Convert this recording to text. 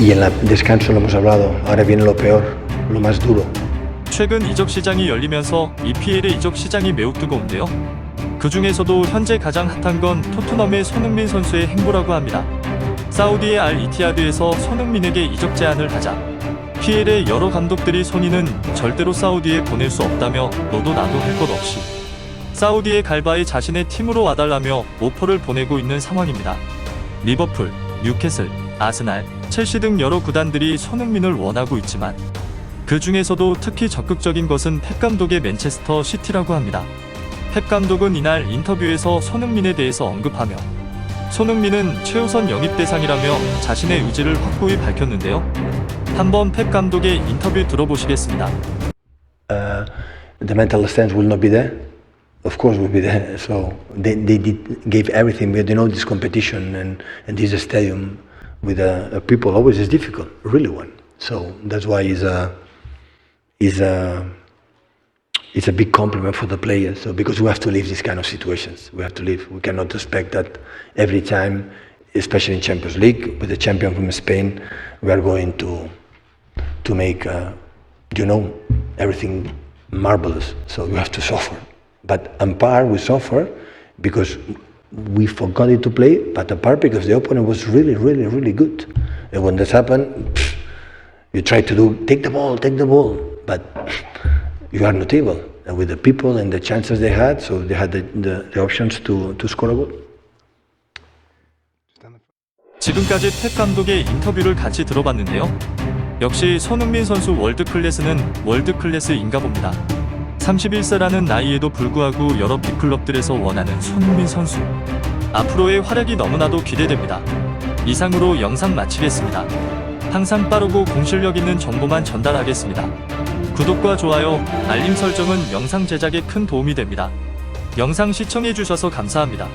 Y en la descanso lo hemos hablado, ahora viene lo peor, lo más duro. 최근 이적 시장이 열리면서 EPL의 이적 시장이 매우 뜨거운데요. 그 중에서도 현재 가장 핫한 건 토트넘의 손흥민 선수의 행보라고 합니다. 사우디의 알 이티하드에서 손흥민에게 이적 제안을 하자 PL의 여러 감독들이 손이는 절대로 사우디에 보낼 수 없다며 너도 나도 할 것 없이 사우디에 갈 바에 자신의 팀으로 와달라며 오퍼를 보내고 있는 상황입니다. 리버풀, 뉴캐슬, 아스날, 첼시 등 여러 구단들이 손흥민을 원하고 있지만 그 중에서도 특히 적극적인 것은 펩 감독의 맨체스터 시티라고 합니다. 펩 감독은 이날 인터뷰에서 손흥민에 대해서 언급하며 손흥민은 최우선 영입 대상이라며 자신의 의지를 확고히 밝혔는데요. 한번 펩 감독의 인터뷰 들어보시겠습니다. Uh, the mental strength will not be there. Of course, will be there. So they, they did, gave everything. But you know, this competition and, and this stadium with uh, people always is difficult, really one. So that's why it's a, it's a, it's a big compliment for the players. So because we have to live these kind of situations, we have to live. We cannot expect that every time, especially in Champions League with the champion from Spain, we are going to to make uh, you know everything marvelous. So we have to suffer. But on par we suffer because we forgot it to play, but apart because the opponent was really, really, really good. And when this happened, pff, you try to do take the ball, take the ball, but you are not able. And with the people and the chances they had, so they had the, the, the options to, to score a goal. 지금까지 펩 감독의 인터뷰를 같이 들어봤는데요. 역시 손흥민 선수 월드 클래스는 월드 클래스인가 봅니다. 31세라는 나이에도 불구하고 여러 빅클럽들에서 원하는 손흥민 선수. 앞으로의 활약이 너무나도 기대됩니다. 이상으로 영상 마치겠습니다. 항상 빠르고 공실력 있는 정보만 전달하겠습니다. 구독과 좋아요, 알림 설정은 영상 제작에 큰 도움이 됩니다. 영상 시청해주셔서 감사합니다.